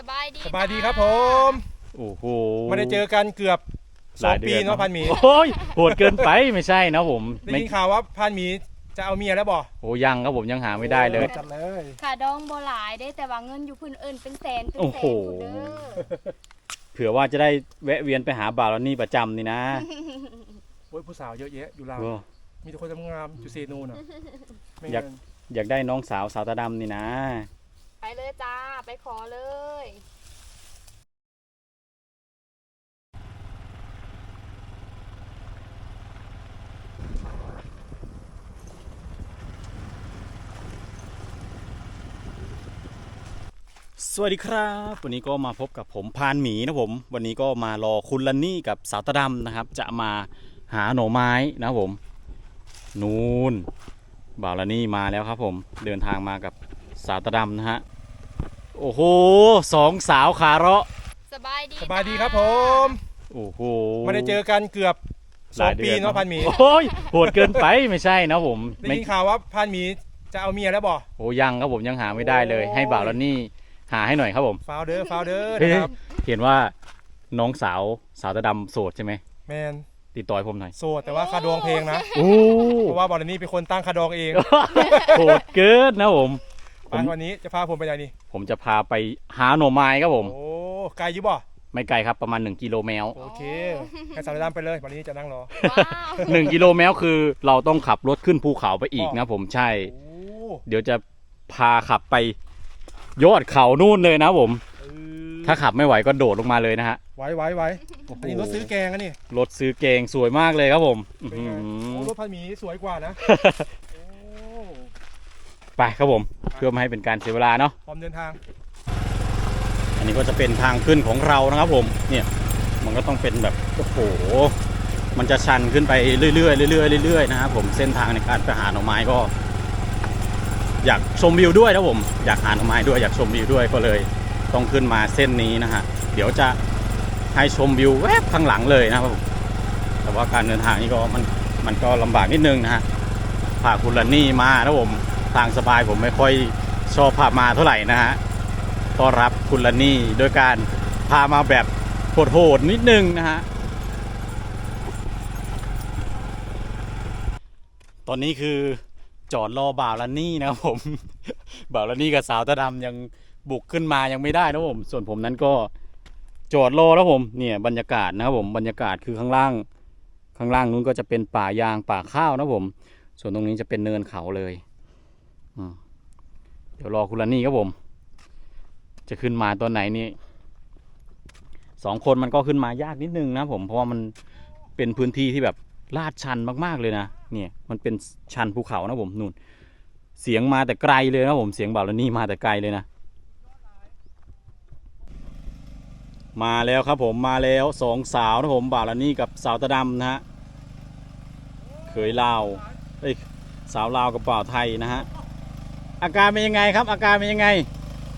สบายดีสบายดีครับจ้าผม โอ้โหไม่ได้เจอกันเกือบสองปีเนาะพันหมีโอ้ยโหดเกินไปไม่ใช่นะผมได้ไม่ยินข่าวว่าพันหมีจะเอาเมียแล้วบ่โอ้ยังครับผมยังหาไม่ได้เลยจัดเลยค่ะดองโบหลายได้แต่ว่าเงินอยู่พื้นเอิญเป็นแสนเป็นโอ้แสโหนผู้เด้อเผื่อว่าจะได้แวะเวียนไปหาบ่าวแล้วนี่ประจำนี่นะโอ้ยผู้สาวเยอะแยะอยู่ลาวโอ้มีแต่คนงามๆอยู่เซนูน่ะไม่อยากเงินอยากได้น้องสาวสาวตาดำนี่นะ ไปเลยจ้า ไปขอเลยสวัสดีครับ วันนี้ก็มาพบกับผมพานหมีนะผม วันนี้ก็มารอคุณลันนี่กับสาวตาดำนะครับ จะมาหาหน่อไม้นะผม นูนบ่าวลันนี่มาแล้วครับผม เดินทางมากับสาวตาดำนะฮะ โอ้โหสองสาวขาเราะสบายดีสบายดีจ้ครับผม โอ้โหไม่ได้เจอกันเกือบสองปีเนาะพันหมีโอ้ยโหดเกินไปไม่ใช่นะผมได้ไม่ยินข่าวว่าพันหมีจะเอาเมียแล้วบ่โอ้ยังครับผมยังหาไม่ได้เลยโอ้ให้บ่าวลันนี่หาให้หน่อยครับผมฟาวเดอร์ฟาวเดอร์เฮ้ยนะครับเห็นว่าน้องสาวสาวตาดำโสดใช่ไหมแมนติดต่อให้ผมหน่อยโสดแต่ว่าคาดองเพลงนะโอ้เพราะว่าบอลนี่เป็นคนตั้งคาดองเองโหดเกินนะผม ไปวันนี้จะพาผมไปไหนนี่ ผมจะพาไปหาหน่อไม้ครับผม โอ้ไกลอยุบ่ไม่ไกลครับประมาณ 1 กิโลเมตรโอเคให้สาวดำไปเลยวันนี้จะนั่งรอว้าว1กิโลเมตรคือเราต้องขับรถขึ้นภูเขาไปอีกนะผมใช่ โอ้เดี๋ยวจะพาขับไปยอดเขานู่นเลยนะผม เออถ้าขับไม่ไหวก็โดดลงมาเลยนะฮะไว้ไว้ไว้โอ้โหอันนี้รถซื้อแกงอะนี่รถซื้อเกงสวยมากเลยครับผมอื้อเป็นหืไงอโอ้รถพันหมีสวยกว่านะโอ้ ไปครับผมเพื่อไม่ให้เป็นการเสียเวลาเนาะพร้อมเดินทาง อันนี้ก็จะเป็นทางขึ้นของเรานะครับผมเนี่ยมันก็ต้องเป็นแบบโอ้โหมันจะชันขึ้นไปเรื่อยๆเรื่อยๆเรื่อยๆนะครับผมเส้นทางในการไปหาหน่อไม้ก็ อยากชมวิวด้วยนะผมอยากหาหน่อไม้ด้วยอยากชมวิวด้วยก็เลยต้องขึ้นมาเส้นนี้นะฮะเดี๋ยวจะให้ชมวิวแวบข้างหลังเลยนะครับผมแต่ว่าการเดินทางนี่ก็มันมันก็ลำบากนิดนึงนะฮะพาคุณลันนี่มานะผม ทางสบายผมไม่ค่อยชอบพามาเท่าไหร่นะฮะต้อนรับคุณลันนี่โดยการพามาแบบโหดๆนิดนึงนะฮะตอนนี้คือจอดรอบ่าวลันนี่นะครับผม บ่าวลันนี่กับสาวตาดำยังบุกขึ้นมายังไม่ได้นะผม ส่วนผมนั้นก็จอดรอแล้วผมเนี่ยบรรยากาศนะครับผมบรรยากาศคือข้างล่าง ข้างล่างนู้นก็จะเป็นป่ายางป่าข้าวนะผม ส่วนตรงนี้จะเป็นเนินเขาเลย เดี๋ยวรอคุณลันนี่ครับผม จะขึ้นมาตอนไหนนี่สองคนมันก็ขึ้นมายากนิดนึงนะผมเพราะว่ามันเป็นพื้นที่ที่แบบลาดชันมากๆเลยนะเนี่ยมันเป็นชันภูเขานะผมนู่น เสียงมาแต่ไกลเลยนะผมเสียงบ่าวลนี่มาแต่ไกลเลยนะมาแล้วครับผมมาแล้วสองสาวนะผมบ่าวลนี่กับสาวตาดำนะฮะเคยลาวเอ้ยสาวลาวกับบ่าวไทยนะฮะ อาการเป็นยังไงครับ อาการเป็นยังไง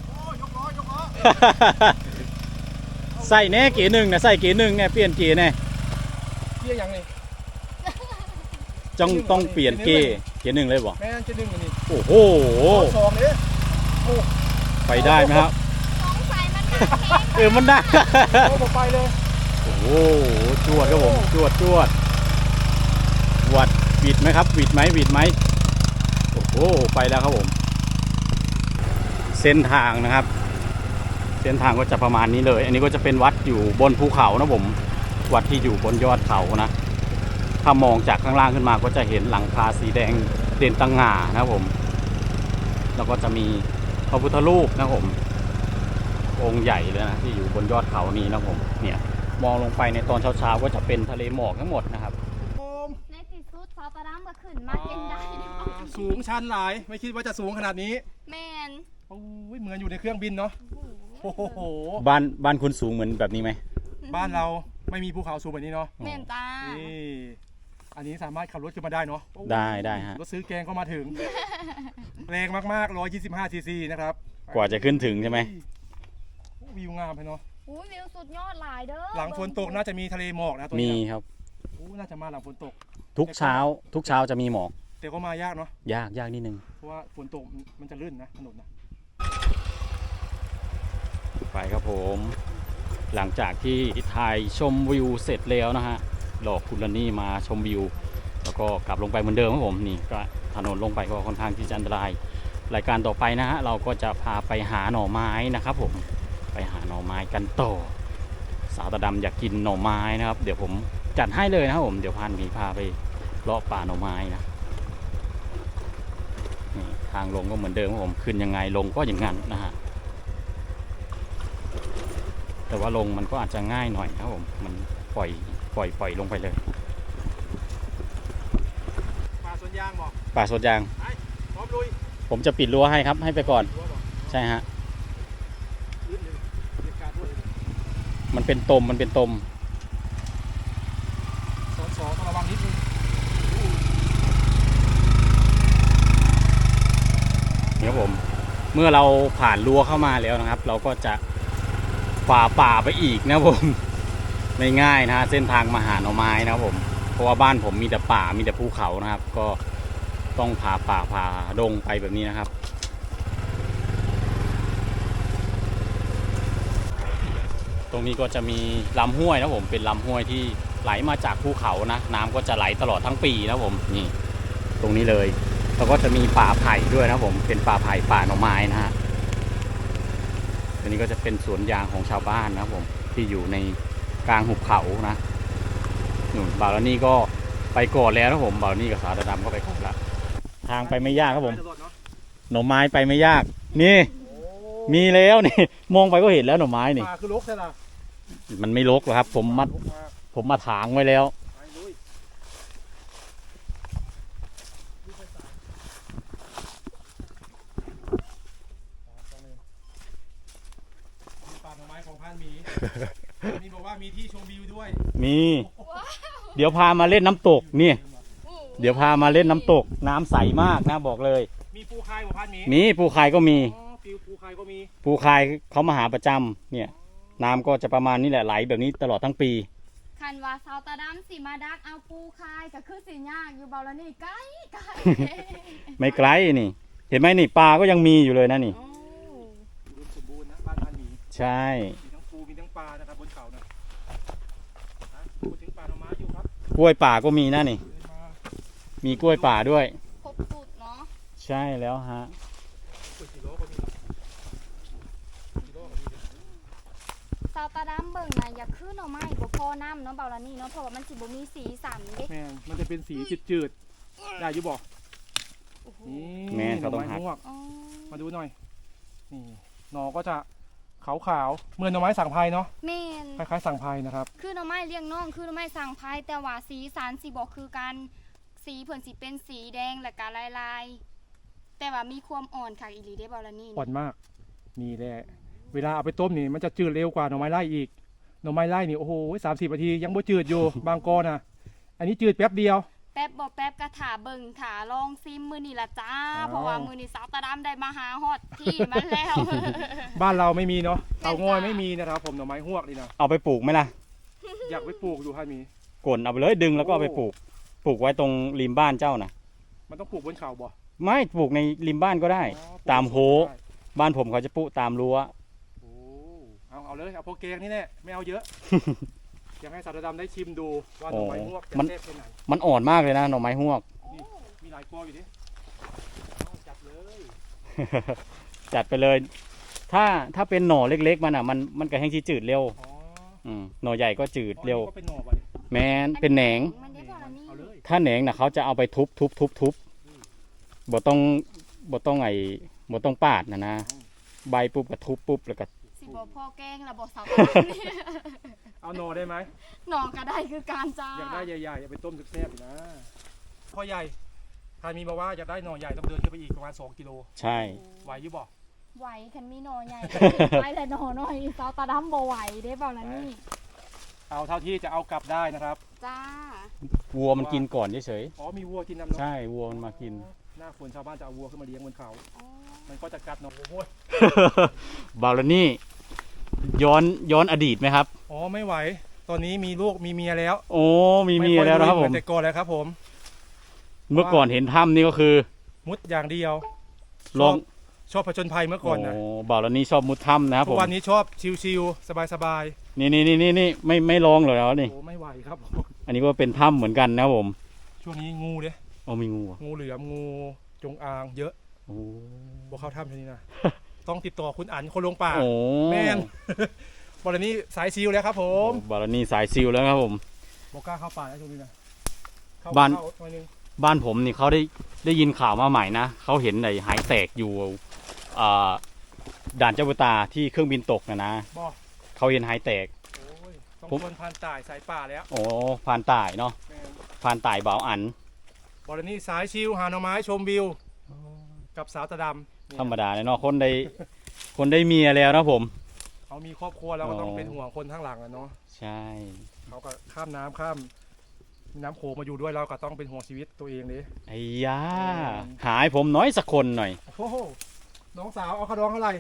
โอ้ยกล้อยกล้อใส่แน่เก๋หนึ่งนะใส่เก๋หนึ่งเนี่ยเปลี่ยนเก๋แน่เที่ยยังนี่ต้องต้องเปลี่ยนเก๋เก๋หนึ่งเลยบ่แม่นจะดึงอันนี้โอ้โหสองเนี่ยไปได้ไหมครับสงสัยมันหนักแห้งเออมันได้โอ้ผมไปเลยโอ้โหจวดครับผมจวดจวดจวดหวิดไหมครับหวิดไหมหวิดไหมโอ้โหไปแล้วครับผม เส้นทางนะครับ เส้นทางก็จะประมาณนี้เลย อันนี้ก็จะเป็นวัดอยู่บนภูเขานะผม วัดที่อยู่บนยอดเขานะ ถ้ามองจากข้างล่างขึ้นมาก็จะเห็นหลังคาสีแดงเด่นตังงานะครับผม แล้วก็จะมีพระพุทธรูปนะครับผม องค์ใหญ่เลยนะที่อยู่บนยอดเขานี้นะครับผม เนี่ยมองลงไปในตอนเช้าๆก็จะเป็นทะเลหมอกทั้งหมดนะครับผมในที่สุดสาวตาดำก็ขึ้นมาเย็นได้สูงชันหลาย ไม่คิดว่าจะสูงขนาดนี้ แมน โอ้ยเหมือนอยู่ในเครื่องบินเนาะโอ้โหบ้านบ้านคุณสูงเหมือนแบบนี้ไหมบ้านเราไม่มีภูเขาสูงแบบนี้เนาะแมนตานี่อันนี้สามารถขับรถขึ้นมาได้เนาะได้ได้ฮะรถซื้อแกงก็มาถึงแรงมากๆ125ซีซีนะครับกว่าจะขึ้นถึงใช่ไหมโอ้วิวงามเลยเนาะอุ้ยวิวสุดยอดหลายเด้อหลังฝนตกน่าจะมีทะเลหมอกนะตัวมีเนี้ยครับโอ้น่าจะมาหลังฝนตก ทุกเช้า ทุกเช้าจะมีหมอก แต่ก็มายากเนาะยากยากนิดนึงเพราะว่าฝนตกมันจะลื่นนะถนนนะ ไปครับผม หลังจากที่ถ่ายชมวิวเสร็จแล้วนะฮะหลอกคุณลนี่มาชมวิว แล้วก็กลับลงไปเหมือนเดิมครับผมนี่ก็ถนนลงไปก็ค่อนข้างที่จะอันตราย รายการต่อไปนะฮะเราก็จะพาไปหาหน่อไม้นะครับผมไปหาหน่อไม้กันต่อ สาวตาดำอยากกินหน่อไม้นะครับ เดี๋ยวผมจัดให้เลยนะครับผมเดี๋ยวพานมีพาไปเลาะป่าหน่อไม้นะ ทางลงก็เหมือนเดิมครับผมขึ้นยังไงลงก็อย่างนั้นนะฮะแต่ว่าลงมันก็อาจจะง่ายหน่อยนะครับผมมันปล่อยปล่อยปล่อยลงไปเลยปลาสวนยางบอกป่าสดยางพร้อมลุยผมจะปิดรั้วให้ครับให้ไปก่อนรั้วบอกใช่ฮะลื่นหนึ่งเรียกการด้วยมันเป็นตมมันเป็นตมสอนสอต้องระวังนิดนึง นี่ ครับผม เมื่อเราผ่านรั้วเข้ามาแล้วนะครับ เราก็จะฝ่าป่าไปอีกนะผม ไม่ง่ายนะฮะเส้นทางมาหาหน่อไม้นะครับผม เพราะว่าบ้านผมมีแต่ป่ามีแต่ภูเขานะครับ ก็ต้องผ่าป่าผ่าดงไปแบบนี้นะครับตรงนี้ก็จะมีลำห้วยนะผมเป็นลำห้วยที่ไหลมาจากภูเขานะ น้ำก็จะไหลตลอดทั้งปีนะผมนี่ ตรงนี้เลย แล้วก็จะมีป่าไผ่ด้วยนะครับผมเป็นป่าไผ่ป่าหน่อไม้นะฮะอันนี้ก็จะเป็นสวนยางของชาวบ้านนะครับผมที่อยู่ในกลางหุบเขานะหนุนบ่าวแล้วนี่ก็ไปก่อนแล้วนะครับผมบ่าวนี่กับสาวตาดำก็ไปก่อนละทางไปไม่ยากครับผมไปตลอดเนาะหน่อไม้ไปไม่ยาก นี่ มีแล้วนี่มองไปก็เห็นแล้วหน่อไม้นี่ปลาคือลกใช่ไหมมันไม่รกหรอกครับ ผมมาลกมากผมมาถางไว้แล้ว ไปลุยลุยไปสายสามสองหนึ่งมีปลาหน่อไม้ของพานหมีนี่บอกว่ามีที่ชมวิวด้วยมี เดี๋ยวพามาเล่นน้ำตกนี่ เดี๋ยวพามาเล่นน้ำตก น้ำใสมากนะบอกเลย มีปูคายของพานหมีมีปูคายก็มี อ๋อปิวปูคายก็มีปูคายเขามาหาประจำเนี่ย น้ำก็จะประมาณนี้แหละไหลแบบนี้ตลอดทั้งปี คันว่าสาวตาดำสิมาดักเอาปูคายก็คือสิยากอยู่เบาแล้วนี่ไกลไกลไม่ไกลนี่ เห็นไหมนี่ปลาก็ยังมีอยู่เลยนะนี่ โอ้อุดมสมบูรณ์นะบ้านพานหมีใช่ มีทั้ง ปูมีทั้งปลานะครับบนเขานะอะพูดถึงปลาหน่อไม้อยู่ครับกล้วยป่าก็มีนะนี่เดินมามีกล้วยป่าด้วย ครบสุดเนาะใช่แล้วฮะกล้วยกิโลก็มีกิโลก็มีสาวตาดำเบิ่งนะอย่าขึ้นเอาไม้บ่พอน้ำเนาะเบาแล้วนี่เนาะเพราะว่ามันสิบ่มีสีสันเด้แม่นมันจะเป็นสีจืดๆได้อยู่บอกโอ้โหนี่แม่นเขาต้องหน่หักไม้ม่วงอ๋อมาดูหน่อยนี่หนอก็จะ ขาวๆเหมือนหน่อไม้สังไพรเนาะแม่นคล้ายๆสังไพรนะครับ คือหน่อไม้เลี้ยงน้องคือหน่อไม้สั่งพายแต่ว่าสีสันสิบอกคือการสีเพิ่นสิเป็นสีแดงและก็ลายๆ แต่ว่ามีความอ่อนค่ะอีหลีได้บอลานี่อ่อนมากนี่แหละเวลาเอาไปต้มนี่มันจะจืดเร็วกว่าหน่อไม้ไล่อีกหน่อไม้ไล่นี่โอ้โหสามสิบนาทียังบ่จืดอยู่ บางกอนะอันนี้จืดแป๊บเดียว แป๊บบ่แป๊บกระถาเบิ่งถาลองซิมมือนี่ละจ้าอ้าวเพราะว่ามือนี่สาวตาดำได้มาหาฮอดที่มันแล้ว บ้านเราไม่มีเนาะแม่นเตางอยจ้ะไม่มีนะครับ ผมหน่อไม้หวกนี่นะเอาไปปลูกไหมล่ะอยากไปปลูกอยู่ฮันมีกลนเอาไปเลยดึงแล้วก็เอาไปปลูก ปลูกไว้ตรงริมบ้านเจ้านะมันต้องปลูกบนเขาบ่ไม่ปลูกในริมบ้านก็ได้อ๋อปลูกตามโฮได้บ้านผมเขาจะปลูกตามรั้วโอ้เอาเอาเลยเอาพวกแกงนี่แหละไม่เอาเยอะ อยากให้สาวดำได้ชิมดูว่าหน่อไม้หวกจะมันแซ่บแค่ไหนมันอ่อนมากเลยนะหน่อไม้หวกโอ้มีหลายกออยู่ดิเอาจัดเลยจัดไปเลย ถ้าถ้าเป็นหน่อเล็กๆ มันอะมันมันก็แห้งที่จืดเร็วอ๋ออืมหน่อใหญ่ก็จืดเร็วอ๋อนี่ก็เป็นหน่อบ่เนี่ยแมนเป็นแหนง มันได้บอลานี่เอาเลยถ้าแหนงนะเขาจะเอาไปทุบทุบทุบทุบบ่ต้องบ่ต้องไอ้บ่ต้องปาดนะนะ ใบปุ๊บก็ทุบปุ๊บแล้วก็สิบ่พ่อแกงละบ่สาวตาดำนี่ เอาหน่อได้ไหมหนองก็ได้คือการจ้าอยากได้ใหญ่ๆเอาไปต้มแซ่บๆอยู่นะพ่อใหญ่ทานมีมาว่าอยากได้หน่อใหญ่ต้องเดินขึ้นไปอีกประมาณ2กิโลใช่ ไหวอยู่บอกไหวคันมีหนอใหญ่ไปแต่หนอน้อยสาวตาดำบ่ไหวได้บอลานี่เอาเท่าที่จะเอากลับได้นะครับ จ้า วัวมันกินก่อนเฉยอ๋อมีวัวกินน้ำๆเนาะใช่ วัวมันมากิน หน้าฝนชาวบ้านจะเอาวัวขึ้นมาเลี้ยงบนเขาอ๋อมันก็จะกัดหน่อโอ้ย บาลานี่ ย้อนย้อนอดีตไหมครับ อ๋อไม่ไหว ตอนนี้มีลูกมีเมียแล้วโอ้มีเมียแล้วนะครับผม ไอยลุยเหอนแต่ก่อนแล้วครับ ผม เมื่อก่อนเห็นถ้ำนี่ก็คือมุดอย่างเดียว ลองชชอบผจญภัยเมื่อก่อนนะโอ้บ่าวละนี่ชอบมุดถ้ำนะครับทุผกมวันนี้ชอบชิลๆสบายนี่นี่นี่นี่นี่ไม่ไม่ลองเลยแล้วๆนี่ โอ้ไม่ไหวครับอันนี้ก็เป็นถ้ำเหมือนกันนะครับผมช่วงนี้งูเด้โอ้มีงูอะงูเหลือมงูจงอางเยอะโอ้บอกเข้าถ้ำช่วงนี้นะ ต้องติดต่อคุณอันคนลงป่าโอ้แม่นบอลนี้สายซิลแล้วครับ ผมบ่าวละนี่สายซิลแล้วครับผม บอกกล้าเข้าป่าแล้วช่วงนี้นะเข้บ้าน เข้หน่อยนึงบ้านผมนี่เขาได้ได้ยินข่าวมาใหม่นะเขาเห็นไอ้หายแตกอยู่อ่าด่านเจ้าบุตาที่เครื่องบินตกนะนะบอกเขาเห็นหายแตก โอ้ยต้องผม ชวนพานต่ายสายป่าแล้วโอ้พานตายเนาะแม่นพานตายบ่าวอัน บอลนี้สายชิลหาหน่อไม้ชมวิว กับสาวตาดำนี่ ธรรมดาเลยเนาะคนได้คนได้เมียแล้วนะผม เขามีครอบครัวแล้วก็ต้องอ๋อเป็นห่วงคนข้างหลังอะเนาะใช่ เขาก็ข้ามน้ำข้าม น้ำโขงมาอยู่ด้วยเราก็ต้องเป็นห่วงชีวิตตัวเองเลยไอ้ยาอืมหายผมน้อยสักคนหน่อย โอ้โหน้องสาวเอาขาวดองเท่าไหร่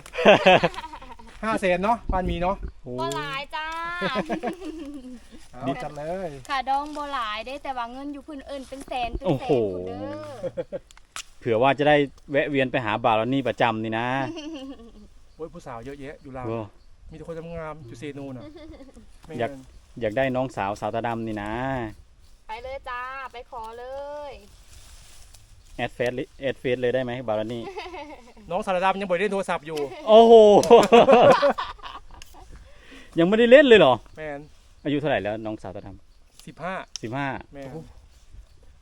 ห้าแสนเนาะปานมีเนาะโอ้บ่หลายจ้า เอาจัดเลย ค่ะดองบ่หลายได้แต่ว่าเงินอยู่เพิ่นเอิ้นเป็นแสนเป็นโอ้แสโหนพุ่นเด้อ เผื่อว่าจะได้แวะเวียนไปหาบ่าวแล้วนี่ประจำนี่นะโอ้ยผู้สาวเยอะแยะอยู่ลาวโอ้ มีแต่คนงามๆอยู่เซนูน่ะไม่อยาก เงินอยากได้น้องสาวสาวตาดำนี่นะ ไปเลยจ้า ไปขอเลย แอดเฟซแอดเฟซเลยได้ไหมบ่าวแล้วนี่ น้องสารดำยังบ่ได้เล่นโทรศัพท์อยู่ โอ้โห ยังไม่ได้เล่นเลยเหรอ แมนอายุเท่าไหร่แล้วน้องสาวตาดสิบห้าำสิบห้าแมน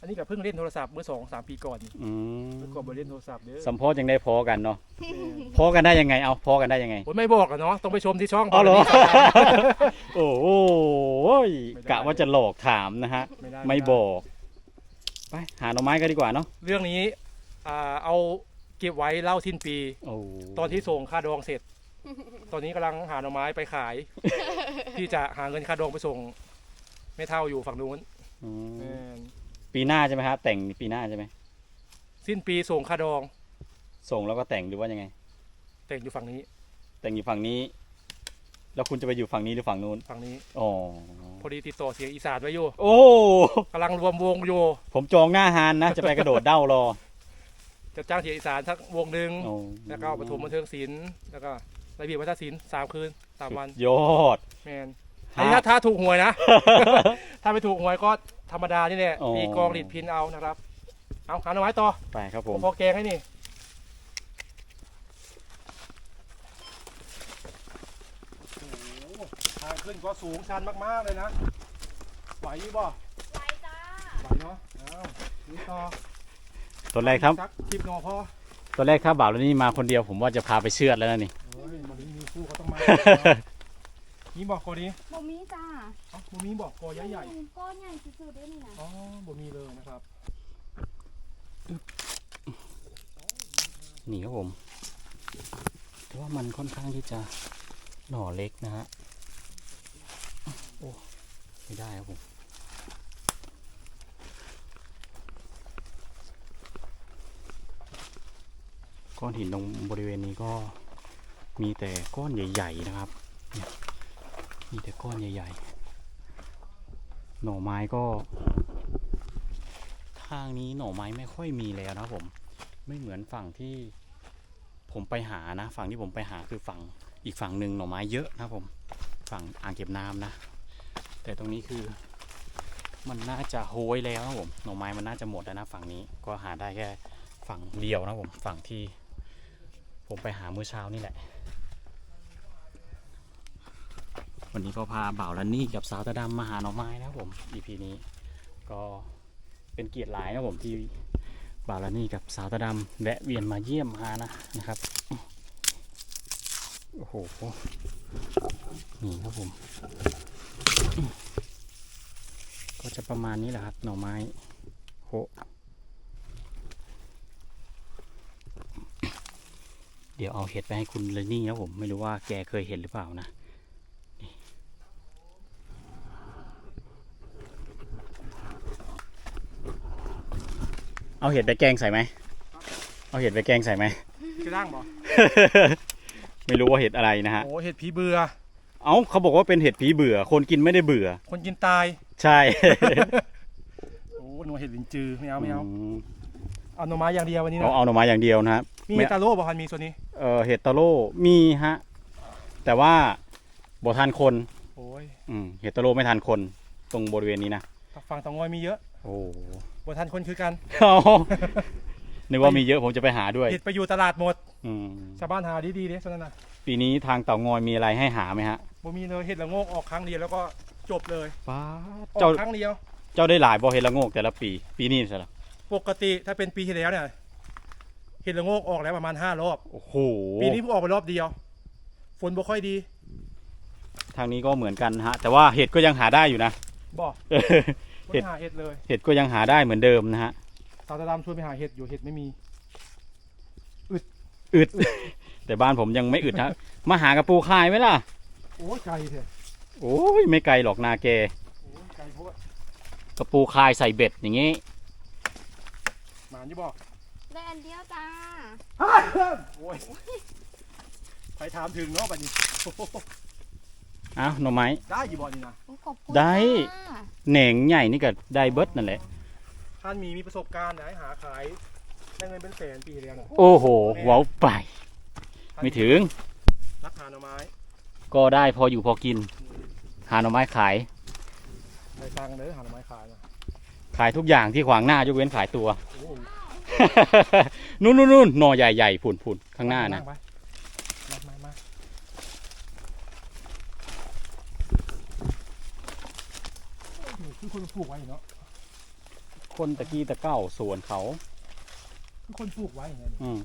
อันนี้ก็เพิ่งเล่นโทรศัพท์เมื่อสองสามปีก่อนอืมเมื่อก่อนบ่เล่นโทรศัพท์เด้อสัมพอยังได้พอกันเนาะแม่นพอกันได้ยังไงเอาพอกันได้ยังไงโอ้ยไม่บอกอะเนาะต้องไปชมที่ช่องอ๋อเหรอบกเลยโอ้โหไม่ได้ กะว่าจะหลอกถามนะฮะไม่ได้ไม่บอกไปหาหน่อไม้กันดีกว่าเนาะเรื่องนี้อ่าเอาเก็บไว้เล่าสิ้นปี โอ้ตอนที่ส่งค่าดองเสร็จ ตอนนี้กำลังหาหน่อไม้ไปขาย ที่จะหาเงินค่าดองไปส่งแม่เท่าอยู่ฝั่งนู้นอืมแม่น ปีหน้าใช่ไหมครับแต่งปีหน้าใช่ไหมสิ้นปีส่งค่าดอง ส่งแล้วก็แต่งหรือว่ายังไง แต่งอยู่ฝั่งนี้ แต่งอยู่ฝั่งนี้ แล้วคุณจะไปอยู่ฝั่งนี้หรือฝั่งนู้นฝั่งนี้ อ๋อพอดีติดต่อเสียงอีสานไว้อยู่โอ้กำลังรวมวงอยู่ผมจองหน้าฮานนะ จะไปกระโดดเด้ารอ จะจ้างเสียงอีสานสักวงหนึ่งโอ้ แล้วก็ปฐมบันเทิงศิลป์แล้วก็ระเบียบวัฒนศิลป์สามคืนสามวันยอด แมนอันนี้ถ้าถ้าถูกหวยนะ ถ้าไม่ถูกหวยก็ ธรรมดานี่แหละอ๋อ มีกองดิดพินเอานะครับ เอาหาหน่อไม้ต่อไปครับผม พอแกงให้นี่โอ้โหทางขึ้นก็สูงชันมากๆเลยนะ ไหวอยี่บ่ไปจ้าไหวเนาะเอานี่ต่อตอนแรกครับ สักคลิปหนอพอตอนแรกถ้าบ่าวแล้วนี่มาคนเดียวผมว่าจะพาไปเชือดแล้วนะนี่ เฮ้ยมันมีคู่เขาต้องมา นี่บอกกอนี้ บ่มีจ้าเอ้าบ่มีบอกกอใหญ่ก้อนใหญ่สุดๆเด้อนี่นะๆอ๋อบ่มีเลยนะครับนี่ครับผมแต่ว่ามันค่อนข้างที่จะหน่อเล็กนะฮะโอ้ไม่ได้ครับผมก้อนหินตรงบริเวณนี้ก็มีแต่ก้อนใหญ่ ๆ นะครับเนี่ย มีแต่ก้อนใหญ่ๆ หน่อไม้ก็ ทางนี้หน่อไม้ไม่ค่อยมีแล้วนะผม ไม่เหมือนฝั่งที่ผมไปหานะ ฝั่งที่ผมไปหาคือฝั่งอีกฝั่งหนึ่งหน่อไม้เยอะนะผม ฝั่งอ่างเก็บน้ำนะ แต่ตรงนี้คือมันน่าจะโหยแล้วนะผม หน่อไม้มันน่าจะหมดแล้วนะฝั่งนี้ก็หาได้แค่ฝั่งเดียวนะผม ฝั่งที่ผมไปหาเมื่อเช้านี่แหละ วันนี้ก็พาบ่าวละนี่กับสาวตาดำมาหาหน่อไม้นะครับผม EP นี้ก็เป็นเกียรติหลายนะครับผมที่บ่าวลานี่กับสาวตาดำแวะเวียนมาเยี่ยมหานะนะครับโอ้โหนี่ครับผม ก็จะประมาณนี้แหละครับหน่อไม้โหเดี๋ยวเอาเห็ดไปให้คุณเลนนี่นะผมไม่รู้ว่าแกเคยเห็นหรือเปล่านะ เอาเห็ดไปแกงใส่ไหม เอาเห็ดไปแกงใส่ไหมกระด้างบ่ไม่รู้ว่าเห็ดอะไรนะฮะ โอ้เห็ดผีเบื่อ เอ้าเขาบอกว่าเป็นเห็ดผีเบื่อ คนกินไม่ได้เบื่อ คนกินตาย ใช่ โอ้หนูเห็ดลินจือไม่เอาไม่เอามเอาหน่อไม้อย่างเดียววันนี้เอานะเอาหน่อไม้อย่างเดียวนะครับ มีไม่เฮตาโร่บ่ฮันมีส่วนนี้ เอ่อเห็ดตะโล่มีฮะ แต่ว่าบ่ทันคน โอ้ยอืมเห็ดตะโล่ไม่ทันคน ตรงบริเวณนี้นะ ฝั่งเตางอยมีเยอะ โอ้ บ่ทันคนคือกันเอานึกว่ามีเยอะผมจะไปหาด้วยเห็ดไปอยู่ตลาดหมดอืมชาวบ้านหาดีๆเด้ส่วนนั้นน่ะปีนี้ทางเต่างอยมีอะไรให้หาไหมฮะบ่มีเลยเห็ดละโงกออกครั้งเดียวแล้วก็จบเลยป้าออเจ้ากครั้งเดียว เจ้าได้หลายบ่เห็ดละโงกแต่ละปี ปีนี้ใช่หรอปกติถ้าเป็นปีที่แล้วเนี่ยเห็ดละโงกออกแล้วประมาณห้ารอบ โอ้โหปีนี้เพิ่งออกไปรอบเดียว ฝนบ่ค่อยดีทางนี้ก็เหมือนกันฮะ แต่ว่าเห็ดก็ยังหาได้อยู่นะบ่ เออ บ่เห็ดหาเห็ดเลยเห็ดก็ยังหาได้เหมือนเดิมนะฮะสาวตาดำชวนไปหาเห็ดอยู่เห็ดไม่มี อึด แต่บ้านผมยังไม่อึดฮะมาหากระปูคายไหมล่ะ โอ้ยไกลเถอะโอ้ยไม่ไกลหรอกนาแกโอ้ยไกลเพราะว่ากระปูคายใส่เบ็ดอย่างงี้ หมานยี่บอกได้อันเดียวจ้าโอ้ยใครถามถึงเนาะบัดนี้โอ้โห อ้าวหน่อไม้ ได้อยู่บ่นี่นะโอ้ขอบคุณได้ ค่ะแหน่งใหญ่นี่ก็ได้เบิดนั่นแหละ ท่านมีมีประสบการณ์ไหนหาขายได้เงินเป็นแสนปีแล้วนะโอ้โหเว้าวไปท่านไม่ถึง รักหาหน่อไม้ก็ได้พออยู่พอกิน หาหน่อไม้ขายไปตังค์เลยหาหน่อไม้ขายนะขายทุกอย่างที่ขวางหน้ายกเว้นขายตัว โอ้โหนู่นนู่นนู่นหน่อใหญ่ๆผุนผุนข้างหน้านะไปมามามาโอ้โห คือคนปลูกไว้เนาะคนตะกี้ตะเก้าสวนเขา คือคนปลูกไว้อย่างเงี้ยอืม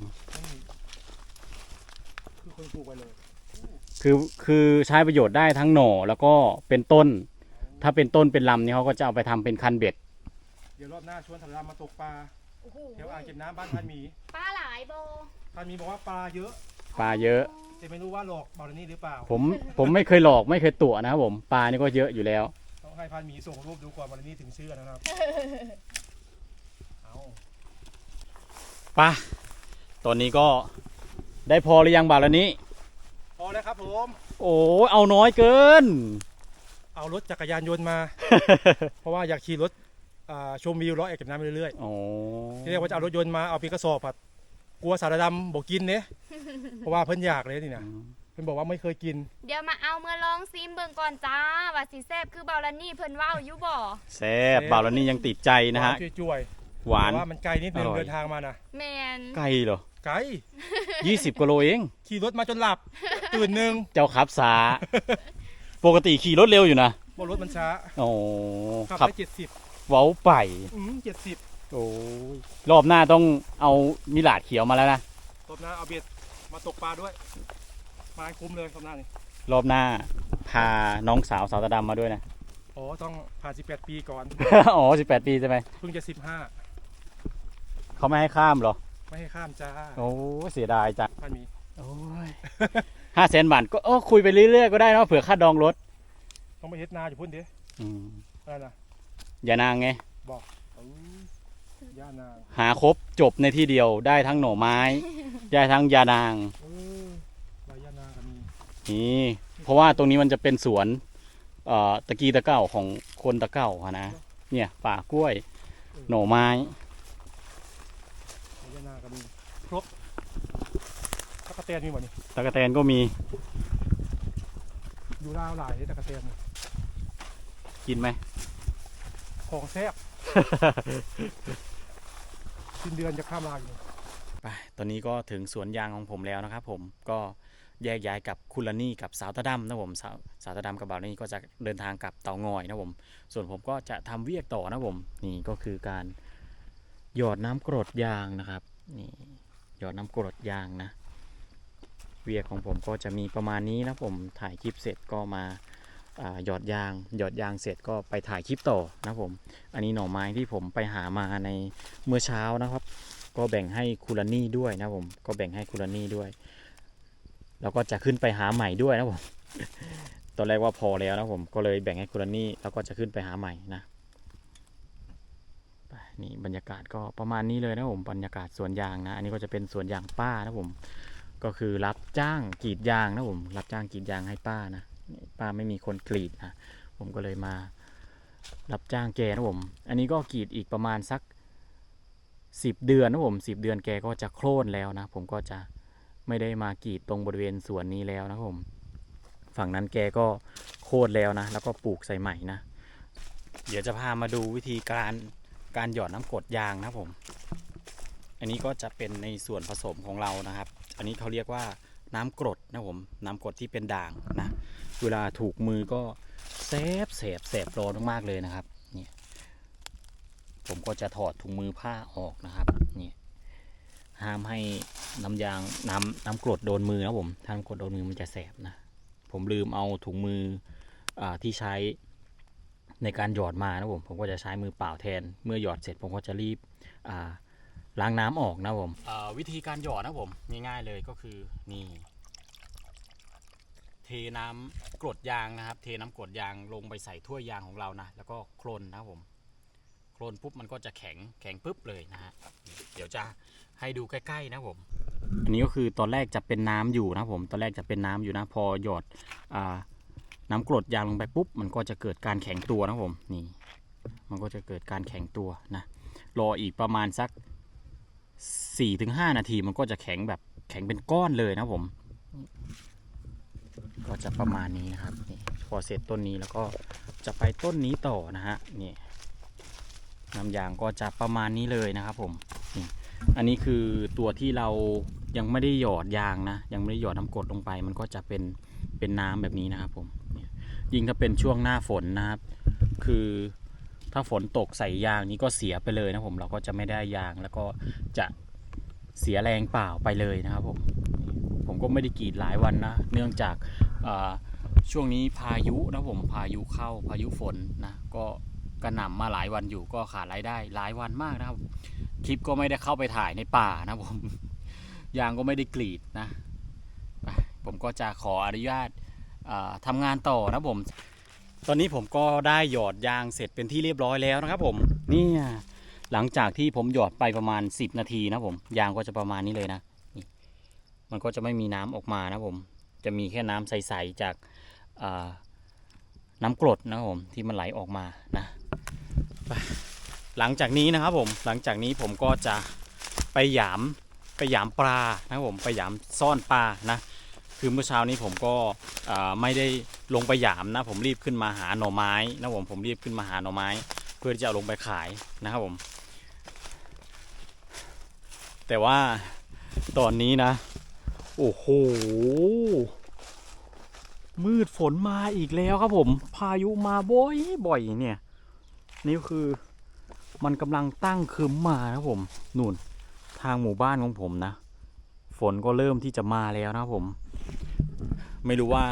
คือคนปลูกไว้เลยคือคือใช้ประโยชน์ได้ทั้งหน่อแล้วก็เป็นต้น ถ้าเป็นต้นเป็นลำนี่เขาก็จะเอาไปทำเป็นคันเบ็ด เดี๋ยวรอบหน้าชวนธรรมมาตกปลาโอ้โหแถวอ่างเก็บน้ำบ้านพันหมีป้าหลายโบพันหมีบอกว่าปลาเยอะ ปลาเยอะ แต่ไม่รู้ว่าหลอกบอลนี่หรือเปล่า ผมผมไม่เคยหลอกไม่เคยตัวนะครับผมปลานี่ก็เยอะอยู่แล้วต้อง ให้พันหมีส่งรูปดูก่อนบอลนี่ถึงเชื่อนะครับ เอาปลาตอนนี้ก็ได้พอหรือยังบาทแล้วนี้ พอแล้วครับผม โอ้ยเอาน้อยเกิน เอารถจักรยานยนต์มา เพราะว่าอยากขี่รถอ่าชมวิวล้อเอกเก็บน้ำไปเรื่อยโอ้ๆที่เรียกว่าจะเอารถยนต์มาเอาปีกระสอบผัดกลัวสารดำบอกกินเนี่ยเพราะว่าเพิ่นอยากเลยนี่นะ เพิ่นบอกว่าไม่เคยกิน เดี๋ยวมาเอาเมื่อลองซิมเบิ่งก่อนจ้าว่าสิแซ่บคือเบาละนี่เพิ่นเว้าอยู่บ่แซ่บบาทแล้วนี้ยังติดใจนะฮะ จ่วยหวาน แต่ว่ามันไกลนิดนึงอร่อย เดินทางมานะแมนไกลเหรอ ไกลยี่สิบกิโลเอง ขี่รถมาจนหลับ ตื่นหนึ่งเจ้าขับช้าปกติขี่รถเร็วอยู่นะบอกรถมันช้าโอ้ขับขับได้เจ็ดสิบเว้าไป อืมเจ็ดสิบโอ้ยรอบหน้าต้องเอามิลาดเขียวมาแล้วนะตบหน้าเอาเบ็ดมาตกปลาด้วย มาให้คุ้มเลยตบหน้านี่รอบหน้า พาน้องสาวสาวตาดำมาด้วยนะ อ๋อต้องผ่านสิบแปดปีก่อน อ๋อสิบแปดปีใช่ไหม เพิ่งจะสิบห้าเขาไม่ให้ข้ามเหรอ ไม่ให้ข้ามจ้าโอ้เสียดายจังพันหมี โอ้ยห้าแสนบาทก็เออคุยไปเรื่อยๆก็ได้เนอะเผื่อค่าดองรถต้องไปเฮ็ดนาอยู่พุ่นเด้อืมอะไรนะอย่านางไงเอ้ยย่านางหาครบจบในที่เดียวได้ทั้งหน่อไม้ ได้ทั้งยานางเออใบย่านางก็มี นี่เพราะว่าตรงนี้มันจะเป็นสวนเอ่อตะกี้ตะเก้าของคนตะเก้าอะนะเนี่ยป่ากล้วย หน่อไม้ใบย่านางก็มีครบตะกะแตนมีบ่นี่ตะกะแตนก็มีอยู่ลาวหลายเลยตะกะแตนกินไหม ของแซ่บ สิ้นเดือนจะข้ามลาวอยู่ ไปตอนนี้ก็ถึงสวนยางของผมแล้วนะครับผมก็ แยกย้ายกับคุลนี่กับสาวตาดำนะผมสาวสาวตาดำกับบ่าวนี่ก็จะเดินทางกับเตางอยนะผม ส่วนผมก็จะทำเวียกต่อนะผม นี่ก็คือการหยอดน้ำกรดยางนะครับ นี่หยอดน้ำกรดยางนะ เวียกของผมก็จะมีประมาณนี้นะผมถ่ายคลิปเสร็จก็มาอาหยอดยาง หยอดยางเสร็จก็ไปถ่ายคลิปต่อนะผม อันนี้หน่อไม้ที่ผมไปหามาในเมื่อเช้านะครับ ก็แบ่งให้คูลานี่ด้วยนะผม ก็แบ่งให้คูลานี่ด้วย แล้วก็จะขึ้นไปหาใหม่ด้วยนะผมตอนแรกว่าพอแล้วนะผมก็เลยแบ่งให้คูลานี่แล้วก็จะขึ้นไปหาใหม่นะนี่บรรยากาศก็ประมาณนี้เลยนะผมบรรยากาศสวนยางนะ อันนี้ก็จะเป็นสวนยางป้านะผม ก็คือรับจ้างกรีดยางนะผม รับจ้างกรีดยางให้ป้านะป้าไม่มีคนกรีดนะผมก็เลยมา รับจ้างแกนะผม อันนี้ก็กรีดอีกประมาณสักสิบเดือนนะผมสิบเดือนแกก็จะโค่นแล้วนะ ผมก็จะ ไม่ได้มากรีดตรงบริเวณสวนนี้แล้วนะครับผมฝั่งนั้นแกก็โค่นแล้วนะ แล้วก็ปลูกใส่ใหม่นะ เดี๋ยวจะพามาดูวิธีการการหยอดน้ำกรดยางนะครับผม อันนี้ก็จะเป็นในส่วนผสมของเรานะครับ อันนี้เขาเรียกว่าน้ำกรดนะผม น้ำกรดที่เป็นด่างนะ เวลาถูกมือก็แสบแสบแสบร้อนมากๆเลยนะครับ เนี่ย ผมก็จะถอดถุงมือผ้าออกนะครับนี่ ห้ามให้น้ำยางน้ำน้ำกรดโดนมือนะผมถ้าน้ำกรดโดนมือมันจะแสบนะผมลืมเอาถุงมืออาที่ใช้ในการหยอดมานะผมผมก็จะใช้มือเปล่าแทน เมื่อหยอดเสร็จผมก็จะรีบอ่าล้างน้ำออกนะผมวิธีการหยอดนะผมง่ายๆเลยก็คือนี่เทน้ำกรดยางนะครับ เทน้ำกรดยางลงไปใส่ถ้วยยางของเรานะแล้วก็โคลนนะผมโคลนปุ๊บมันก็จะแข็งแข็งปุ๊บเลยนะฮะเดี๋ยวจะ ให้ดูใกล้ๆนะผมอันนี้ก็คือตอนแรกจะเป็นน้ำอยู่นะผมตอนแรกจะเป็นน้ำอยู่นะพอหยอดอ่าน้ำกรดยางลงไปปุ๊บ มันก็จะเกิดการแข็งตัวนะผมนี่ มันก็จะเกิดการแข็งตัวนะรออีกประมาณสัก4-5 นาทีมันก็จะแข็งแบบแข็งเป็นก้อนเลยนะผม ก็จะประมาณนี้นะครับนี่พอเสร็จต้นนี้แล้วก็จะไปต้นนี้ต่อนะฮะนี่น้ำยางก็จะประมาณนี้เลยนะครับผมนี่ อันนี้คือตัวที่เรายังไม่ได้หยอดยางนะ ยังไม่ได้หยอดน้ำกรดลงไป มันก็จะเป็นเป็นน้ำแบบนี้นะครับผมยิ่งถ้าเป็นช่วงหน้าฝนนะครับ คือถ้าฝนตกใส่ยางนี้ก็เสียไปเลยนะผมเราก็จะไม่ได้ยางแล้วก็จะเสียแรงเปล่าไปเลยนะครับผมผมก็ไม่ได้กรีดหลายวันนะ เนื่องจากช่วงนี้พายุนะผมพายุเข้าพายุฝนนะก็ กระหน่ำมาหลายวันอยู่ก็ขาดรายได้หลายวันมากนะครับ คลิปก็ไม่ได้เข้าไปถ่ายในป่านะผมยางก็ไม่ได้กรีดนะผมก็จะขออนุญาตอ่าทำงานต่อนะผม ตอนนี้ผมก็ได้หยอดยางเสร็จเป็นที่เรียบร้อยแล้วนะครับ ผมนี่หลังจากที่ผมหยอดไปประมาณ 10 นาทีนะผมยางก็จะประมาณนี้เลยนะมันก็จะไม่มีน้ำออกมานะผม จะมีแค่น้ำใสๆจากน้ำกรดนะผมที่มันไหลออกมานะ หลังจากนี้นะครับผมหลังจากนี้ผมก็จะไปหยามไปหยามปลานะครับผมไปหยามซ่อนปลานะคือเมื่อเช้านี้ผมก็ไม่ได้ลงไปหยามนะ ผมรีบขึ้นมาหาหน่อไม้นะผมผมรีบขึ้นมาหาหน่อไม้ เพื่อที่จะเอาลงไปขายนะครับผม แต่ว่าตอนนี้นะ โอ้โหมืดฝนมาอีกแล้วครับผม พายุมาบ่อยบ่อยเนี่ย นี่คือมันกำลังตั้งคืมมานะครับผมนู่นทางหมู่บ้านของผมนะ ฝนก็เริ่มที่จะมาแล้วนะผม ไม่รู้ว่า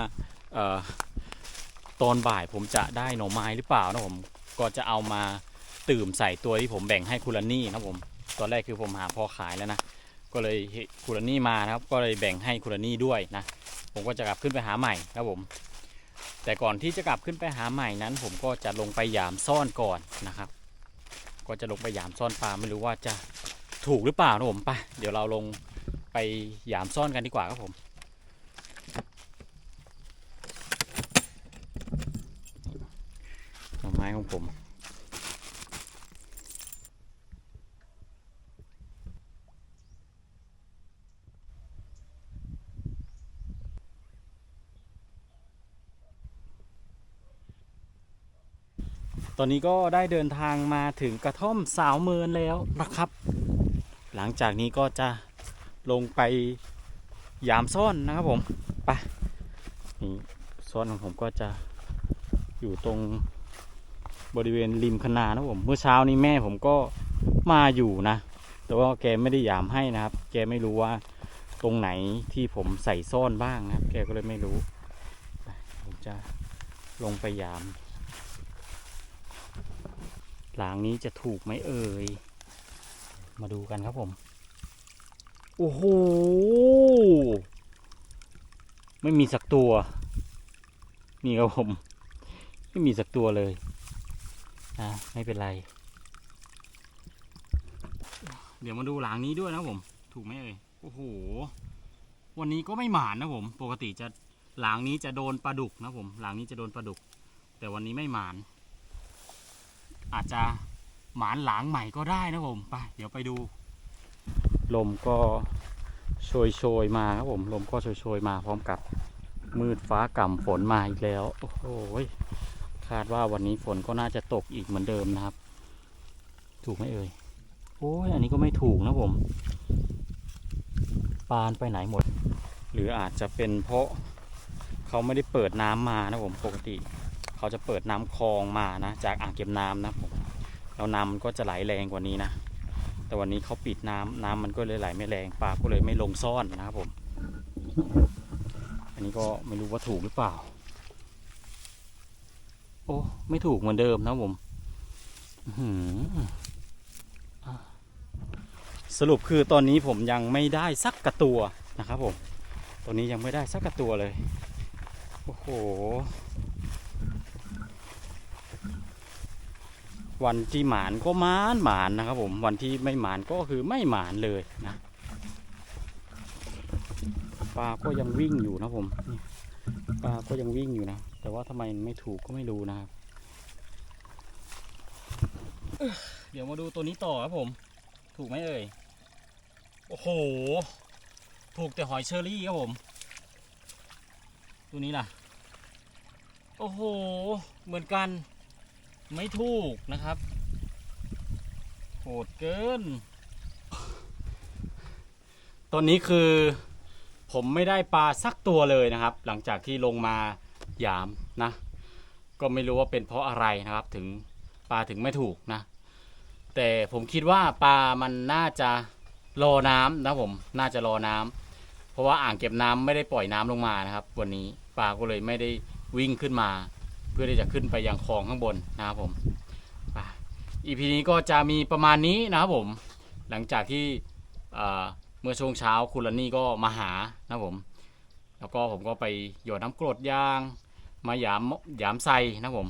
ออตอนบ่ายผมจะได้หน่อไม้หรือเปล่านะผมก็จะเอามาตื่มใส่ตัวที่ผมแบ่งให้คุณลานี่นะผมตอนแรกคือผมหาพอขายแล้วนะก็เลยคุณลานี่มานะครับ ก็เลยแบ่งให้คุณลานี่ด้วยนะผมก็จะกลับขึ้นไปหาใหม่ครับผม แต่ก่อนที่จะกลับขึ้นไปหาใหม่นั้น ผมก็จะลงไปยามซ่อนก่อนนะครับ ก็จะลงไปยามซ่อนปลาไม่รู้ว่าจะถูกหรือเปล่านะผมไปเดี๋ยวเราลงไปยามซ่อนกันดีกว่าครับผมหน่อไม้ของผม ตอนนี้ก็ได้เดินทางมาถึงกระท่อมสาวเมินแล้วนะครับ หลังจากนี้ก็จะลงไปยามซ่อนนะครับผมไปนี่ซ่อนของผมก็จะอยู่ตรงบริเวณริมคนานะผมเมื่อเช้านี้แม่ผมก็มาอยู่นะ แต่ว่าแกไม่ได้ยามให้นะครับ แกไม่รู้ว่าตรงไหนที่ผมใส่ซ่อนบ้างนะครับ แกก็เลยไม่รู้ผมจะลงไปยาม หลางนี้จะถูกไหมเอ่ย มาดูกันครับผม โอ้โห ไม่มีสักตัว นี่ครับผม ไม่มีสักตัวเลยนะไม่เป็นไร เดี๋ยวมาดูหลางนี้ด้วยนะผม ถูกไหมเอ่ย โอ้โห วันนี้ก็ไม่หมานนะผม ปกติจะหลางนี้จะโดนปลาดุกนะผม หลางนี้จะโดนปลาดุก แต่วันนี้ไม่หมาน อาจจะหมานหลางใหม่ก็ได้นะผมไปเดี๋ยวไปดู ลมก็โชยโชยมาครับผมลมก็โชยโชยมาพร้อมกับมืดฟ้าก่ำฝนมาอีกแล้ว โอ้โหคาดว่าวันนี้ฝนก็น่าจะตกอีกเหมือนเดิมนะครับ ถูกไหมเอ่ยโอ้ยอันนี้ก็ไม่ถูกนะผมปานไปไหนหมด หรืออาจจะเป็นเพราะเขาไม่ได้เปิดน้ำมานะผมปกติ เขาจะเปิดน้ำคลองมานะ จากอ่างเก็บน้ำนะผมแล้วน้ำมันก็จะไหลแรงกว่านี้นะ แต่วันนี้เขาปิดน้ำน้ำมันก็เลยไหลไม่แรงปลาก็เลยไม่ลงซ่อนนะครับผม อันนี้ก็ไม่รู้ว่าถูกหรือเปล่า โอ้ไม่ถูกเหมือนเดิมนะผมสรุปคือตอนนี้ผมยังไม่ได้สักกระตัวนะครับผมตอนนี้ยังไม่ได้สักกระตัวเลย โอ้โห วันที่หมานก็หมานหมานนะครับผมวันที่ไม่หมานก็คือไม่หมานเลยนะปลาก็ยังวิ่งอยู่นะผมปลาก็ยังวิ่งอยู่นะ แต่ว่าทำไมไม่ถูกก็ไม่รู้นะครับ เดี๋ยวมาดูตัวนี้ต่อครับผม ถูกไหมเอ่ย โอ้โห ถูกแต่หอยเชอรี่ครับผม ตัวนี้ล่ะ โอ้โห เหมือนกัน ไม่ถูกนะครับโหดเกิน ตอนนี้คือผมไม่ได้ปลาสักตัวเลยนะครับ หลังจากที่ลงมาหยามนะ ก็ไม่รู้ว่าเป็นเพราะอะไรนะครับ ถึงปลาถึงไม่ถูกนะ แต่ผมคิดว่าปลามันน่าจะรอน้ำนะผมน่าจะรอน้ำเพราะว่าอ่างเก็บน้ำไม่ได้ปล่อยน้ำลงมานะครับ วันนี้ปลาก็เลยไม่ได้วิ่งขึ้นมา เพื่อที่จะขึ้นไปยังคลองข้างบนนะครับผมอีพีนี้ก็จะมีประมาณนี้นะครับผม หลังจากที่เมื่อช่วงเช้าคุณลันนี่ก็มาหานะครับผม แล้วก็ผมก็ไปหยดน้ำกรดยาง มาหยามหยามใส่นะครับผม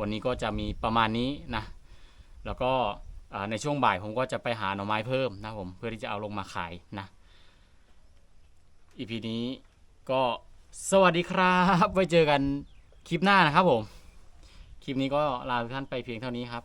วันนี้ก็จะมีประมาณนี้นะ แล้วก็ในช่วงบ่ายผมก็จะไปหาหน่อไม้เพิ่มนะครับผมเพื่อที่จะเอาลงมาขายนะอีพีนี้ก็สวัสดีครับ ไว้เจอกัน คลิปหน้านะครับผม คลิปนี้ก็ลาทุกท่านไปเพียงเท่านี้ครับ